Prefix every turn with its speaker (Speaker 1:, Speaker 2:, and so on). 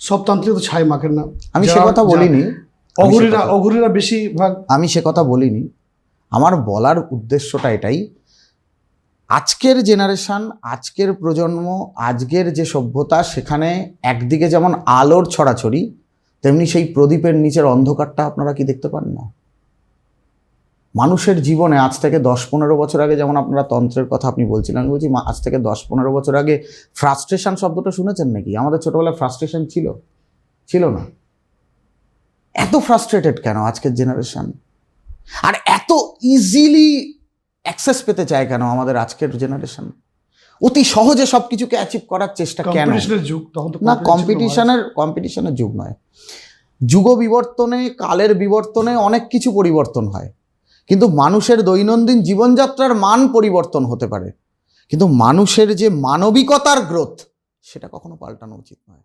Speaker 1: সব তান্ত্রিক তো ছাই মাখেন না।
Speaker 2: আমি সে কথা বলিনি।
Speaker 1: অঘুরিরা অঘুরিরা বেশি ভাগ
Speaker 2: আমি সে কথা বলিনি। আমার বলার উদ্দেশ্যটা এটাই আজকের জেনারেশান আজকের প্রজন্ম আজকের যে সভ্যতা সেখানে একদিকে যেমন আলোর ছড়াছড়ি তেমনি সেই প্রদীপের নিচের অন্ধকারটা আপনারা কি দেখতে পান না? মানুষের জীবনে আজ থেকে দশ পনেরো বছর আগে যেমন আপনারা তন্ত্রের কথা আপনি বলছিলেন বলছি আজ থেকে দশ পনেরো বছর আগে ফ্রাস্ট্রেশন শব্দটা শুনেছেন নাকি? আমাদের ছোটবেলায় ফ্রাস্ট্রেশন ছিল? ছিল না। এত ফ্রাস্ট্রেটেড কেন আজকের জেনারেশন আর এত ইজিলি অ্যাক্সেস পেতে চায় কেন আমাদের আজকের জেনারেশন অতি সহজে সব কিছুকে অ্যাচিভ করার চেষ্টা কেন?
Speaker 1: যুগ
Speaker 2: না কম্পিটিশনের কম্পিটিশনের যুগ নয়। যুগ বিবর্তনে কালের বিবর্তনে অনেক কিছু পরিবর্তন হয়। কিন্তু মানুষের দৈনন্দিন জীবনযাত্রার মান পরিবর্তন হতে পারে। কিন্তু মানুষের যে মানবিকতার গ্রোথ, সেটা কখনো পাল্টানো উচিত নয়।